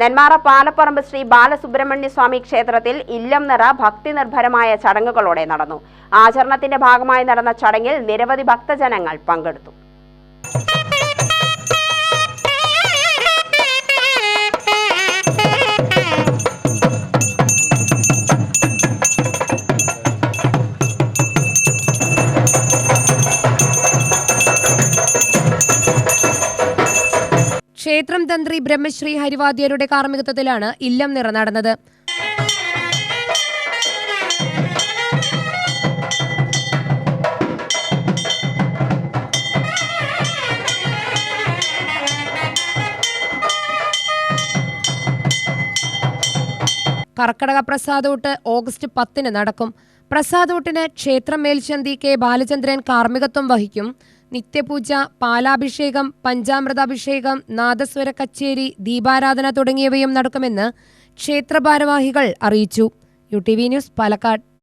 നെന്മാറ പാലപ്പറമ്പ് ശ്രീ ബാലസുബ്രഹ്മണ്യസ്വാമി ക്ഷേത്രത്തിൽ ഇല്ലം നിറ ഭക്തി നിർഭരമായ ചടങ്ങുകളോടെ നടന്നു. ആചരണത്തിന്റെ ഭാഗമായി നടന്ന ചടങ്ങിൽ നിരവധി ഭക്തജനങ്ങൾ പങ്കെടുത്തു. ക്ഷേത്രം തന്ത്രി ബ്രഹ്മശ്രീ ഹരിവാദ്യരുടെ കാർമ്മികത്വത്തിലാണ് ഇല്ലം നിറ നടന്നത് കർക്കടക പ്രസാദൂട്ട് ഓഗസ്റ്റ് പത്തിന് നടക്കും. പ്രസാദൂട്ടിന് ക്ഷേത്രം മേൽശാന്തി കെ ബാലചന്ദ്രൻ കാർമ്മികത്വം വഹിക്കും. നിത്യപൂജ പാലാഭിഷേകം പഞ്ചാമൃതാഭിഷേകം നാദസ്വര കച്ചേരി ദീപാരാധന തുടങ്ങിയവയും നടക്കുമെന്ന് ക്ഷേത്ര ഭാരവാഹികൾ അറിയിച്ചു. U T V news Palakkad.